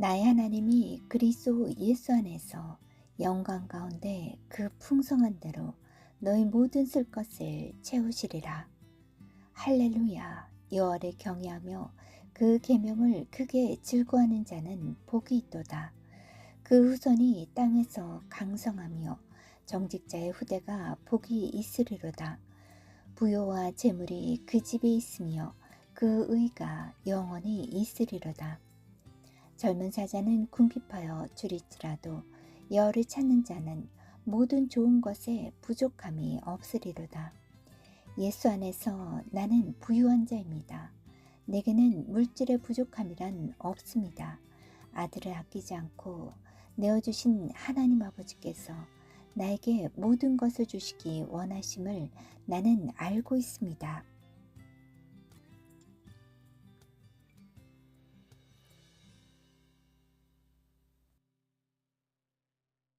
나의 하나님이 그리스도 예수 안에서 영광 가운데 그 풍성한 대로 너희 모든 쓸 것을 채우시리라. 할렐루야 여호와를 경외하며 그 계명을 크게 즐거워하는 자는 복이 있도다. 그 후손이 땅에서 강성하며 정직자의 후대가 복이 있으리로다. 부요와 재물이 그 집에 있으며 그 의가 영원히 있으리로다. 젊은 사자는 궁핍하여 줄일지라도 여를 찾는 자는 모든 좋은 것에 부족함이 없으리로다. 예수 안에서 나는 부유한 자입니다. 내게는 물질의 부족함이란 없습니다. 아들을 아끼지 않고 내어주신 하나님 아버지께서 나에게 모든 것을 주시기 원하심을 나는 알고 있습니다.